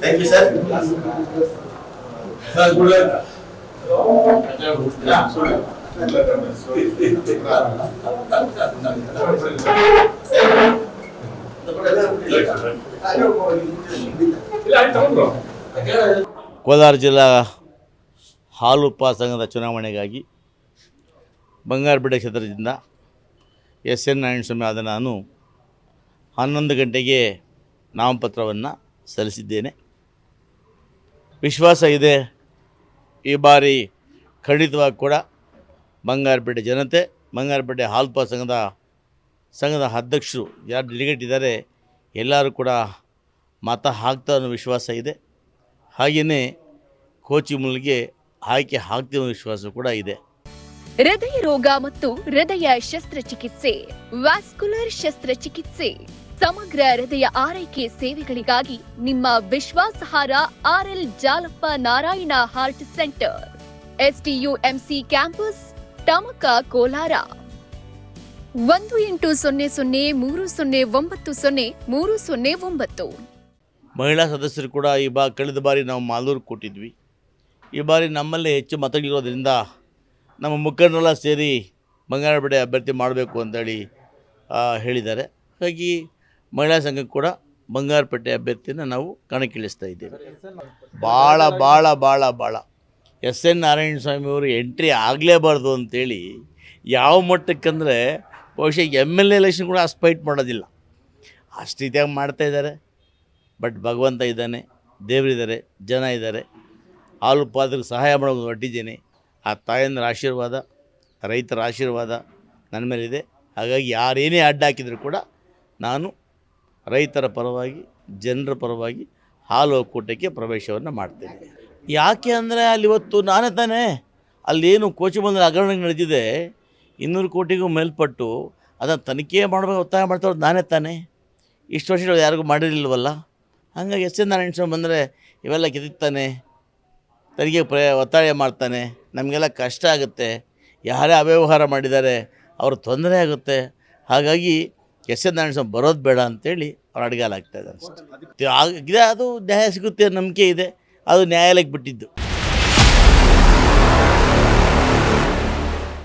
Thank you sir Kolar ಜಿಲ್ಲಾ ಹಾಲು ಸಂಘದ ಚುನಾವಣೆಗಾಗಿ ಬಂಗಾರಪೇಟೆ ಕ್ಷೇತ್ರದಿಂದ ಎಸ್ ಎನ್ ನಾರಾಯಣಸ್ವಾಮಿ ಆದ ನಾನು ಹನ್ನೊಂದು ಗಂಟೆಗೆ ನಾಮಪತ್ರವನ್ನು ಸಲ್ಲಿಸಿದ್ದೇನೆ. ವಿಶ್ವಾಸ ಇದೆ. ಈ ಬಾರಿ ಖಂಡಿತವಾಗಿ ಕೂಡ ಬಂಗಾರಪೇಟೆ ಜನತೆ ಬಂಗಾರಪೇಟೆ ಹಾಲ್ಪ ಸಂಘದ ಸಂಘದ ಅಧ್ಯಕ್ಷರು ಯಾರು ಡೆಲಿಗೇಟ್ ಇದ್ದಾರೆ, ಎಲ್ಲರೂ ಕೂಡ ಮತ ಹಾಕ್ತಾ ಅನ್ನೋ ವಿಶ್ವಾಸ ಇದೆ. ಹಾಗೆಯೇ ಕೋಚಿ ಮುಲ್ಗೆ ಆಯ್ಕೆ ಹಾಕ್ತೀವಿ ವಿಶ್ವಾಸ ಕೂಡ ಇದೆ. ಹೃದಯ ರೋಗ ಮತ್ತು ಹೃದಯ ಶಸ್ತ್ರಚಿಕಿತ್ಸೆ, ವ್ಯಾಸ್ಕುಲರ್ ಶಸ್ತ್ರಚಿಕಿತ್ಸೆ, ಸಮಗ್ರ ಹೃದಯ ಆರೈಕೆ ಸೇವೆಗಳಿಗಾಗಿ ನಿಮ್ಮ ವಿಶ್ವಾಸಾರ್ಹ RL Jalappa Narayana heart centre STUMC campus, Tamaka Kolar. ಒಂದು ಎಂಟು ಸೊನ್ನೆ ಸೊನ್ನೆ ಮೂರು ಸೊನ್ನೆ ಒಂಬತ್ತು ಸೊನ್ನೆ ಮೂರು ಸೊನ್ನೆ ಒಂಬತ್ತು. ಮಹಿಳಾ ಸದಸ್ಯರು ಕೂಡ ಈ ಬಾ, ಕಳೆದ ಬಾರಿ ನಾವು ಮಾಲೂರು ಕೊಟ್ಟಿದ್ವಿ. ಈ ಬಾರಿ ನಮ್ಮಲ್ಲೇ ಹೆಚ್ಚು ಮತಗಳಿರೋದ್ರಿಂದ ನಮ್ಮ ಮುಖಂಡರೆಲ್ಲ ಸೇರಿ ಬಂಗಾರಪೇಟೆ ಅಭ್ಯರ್ಥಿ ಮಾಡಬೇಕು ಅಂತೇಳಿ ಹೇಳಿದ್ದಾರೆ. ಹಾಗಾಗಿ ಮಹಿಳಾ ಸಂಘಕ್ಕೆ ಕೂಡ ಬಂಗಾರಪೇಟೆ ಅಭ್ಯರ್ಥಿನ ನಾವು ಕಣಕ್ಕಿಳಿಸ್ತಾ ಇದ್ದೇವೆ. ಭಾಳ ಭಾಳ ಭಾಳ ಭಾಳ ಎಸ್ ಎನ್ ನಾರಾಯಣ ಸ್ವಾಮಿಯವರು ಎಂಟ್ರಿ ಆಗಲೇಬಾರ್ದು ಅಂತೇಳಿ ಯಾವ ಮಟ್ಟಕ್ಕಂದರೆ ಬಹುಶಃ ಎಂ ಎಲ್ ಎಲೆಕ್ಷನ್ ಕೂಡ ಅಷ್ಟು ಫೈಟ್ ಮಾಡೋದಿಲ್ಲ. ಅಷ್ಟು ರೀತಿಯಾಗಿ ಮಾಡ್ತಾ ಇದ್ದಾರೆ. ಬಟ್ ಭಗವಂತ ಇದ್ದಾನೆ, ದೇವರಿದ್ದಾರೆ, ಜನ ಇದ್ದಾರೆ. ಹಾಲು ಪಾತ್ರೆಗೆ ಸಹಾಯ ಮಾಡೋದು ಹೊಟ್ಟಿದ್ದೇನೆ ಆ ತಾಯಂದ್ರ ಆಶೀರ್ವಾದ, ರೈತರ ಆಶೀರ್ವಾದ ನನ್ನ ಮೇಲಿದೆ ಹಾಗಾಗಿ ಯಾರೇನೇ ಅಡ್ಡ ಹಾಕಿದರೂ ಕೂಡ ನಾನು ರೈತರ ಪರವಾಗಿ, ಜನರ ಪರವಾಗಿ ಹಾಲು ಒಕ್ಕೂಟಕ್ಕೆ ಪ್ರವೇಶವನ್ನು ಮಾಡ್ತೇನೆ. ಯಾಕೆ ಅಂದರೆ ಅಲ್ಲಿ ಇವತ್ತು ನಾನೇ ತಾನೇ, ಅಲ್ಲೇನು ಕೋಚಿ ಬಂದರೆ ಹಗರಣ ನಡೆದಿದೆ. ಇನ್ನೂರು ಕೋಟಿಗೂ ಮೇಲ್ಪಟ್ಟು ಅದನ್ನು ತನಿಖೆ ಮಾಡಬೇಕು, ಒತ್ತಾಯ ಮಾಡ್ತಾರೋದು ನಾನೇ ತಾನೇ. ಇಷ್ಟು ವರ್ಷಗಳು ಯಾರಿಗೂ ಮಾಡಿರಲಿಲ್ವಲ್ಲ? ಹಾಗಾಗಿ ಎಸ್ ಎನ್ ನಾರಾಯಣ ಸ್ವಾಮಿ ಬಂದರೆ ಇವೆಲ್ಲ ಕಿತ್ತಾನೆ ತನಿಖೆ ಪ್ರ, ಒತ್ತಾಯ ಮಾಡ್ತಾನೆ. ನಮಗೆಲ್ಲ ಕಷ್ಟ ಆಗುತ್ತೆ. ಯಾರೇ ಅವ್ಯವಹಾರ ಮಾಡಿದ್ದಾರೆ ಅವ್ರ ತೊಂದರೆ ಆಗುತ್ತೆ. ಹಾಗಾಗಿ ಎಸ್ ಎನ್ ನಾರಾಯಣ ಸ್ವಾಮಿ ಬರೋದು ಬೇಡ ಅಂತೇಳಿ ಅವ್ರು ಅಡಿಗಾಲ ಆಗ್ತಾ ಇದ್ದಾರೆ ಅಷ್ಟೇ. ಆಗಿದೆ ಅದು ನ್ಯಾಯ ಸಿಗುತ್ತೆ ನಂಬಿಕೆ ಇದೆ. ಅದು ನ್ಯಾಯಾಲಯಕ್ಕೆ ಬಿಟ್ಟಿದ್ದು.